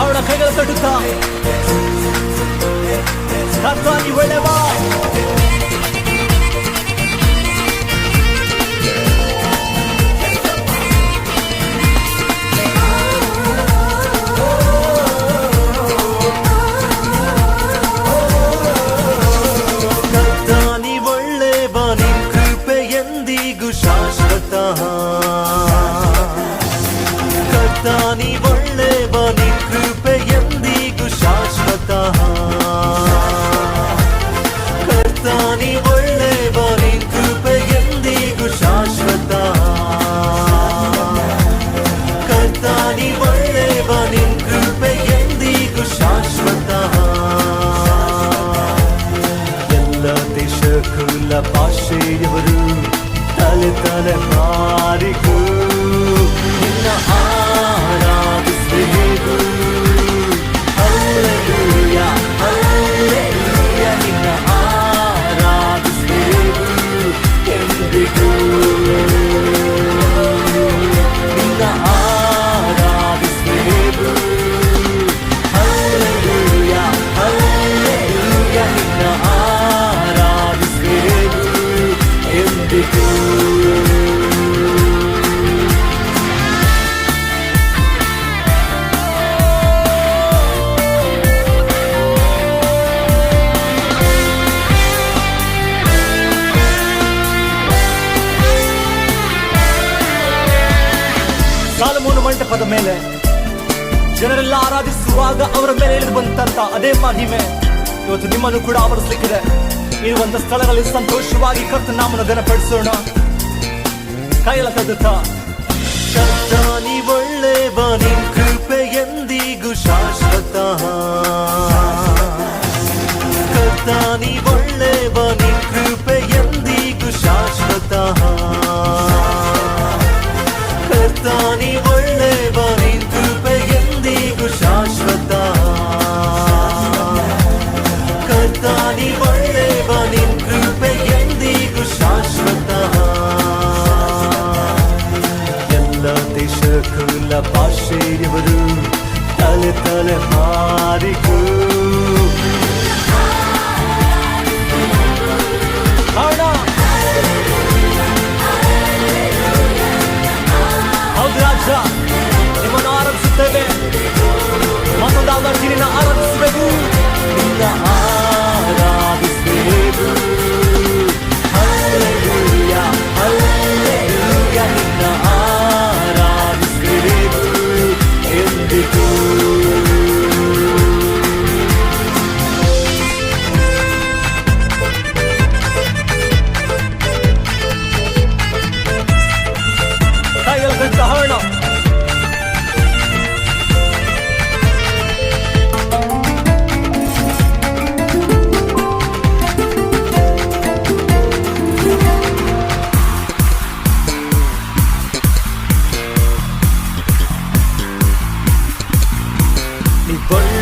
ಅವಳ ಕೈಗಳ ಕಡುತ್ತ ಕರ್ತಾನಿ ಒಳ್ಳೆವಾ ಶಾಶ್ವತ ಕರ್ತಾನಿ ಮಂಟಪದ ಮೇಲೆ ಜನರೆಲ್ಲ ಆರಾಧಿಸುವಾಗ ಅವರ ಮೇಲೆ ಇಳಿದು ಬಂದಂತ ಅದೇ ಮಹಿಮೆ. ಇವತ್ತು ನಿಮ್ಮನ್ನು ಕೂಡ ಅವರು ಆವರಿಸಲಿಕ್ಕಿದೆ. ಇರುವಂತ ಸ್ಥಳಗಳಲ್ಲಿ ಸಂತೋಷವಾಗಿ ಕರ್ತನಾಮನ ಗನಪಡಿಸೋಣ ಕೈಲ ತೆಗೆದುತ್ತಾ ಒಳ್ಳೆ ನೀ ಕೃಪ ದಾನಿ ಒಳ್ಳೆಯ ಕೃಪೆ ಎಂದಿಗೂ ಶಾಶ್ವತ ಎಲ್ಲ ದೇಶಗಳ ಭಾಷೆಯವರು ತಲೆ ತಲೆ ಹಾರಿಗೂ turn. Me burn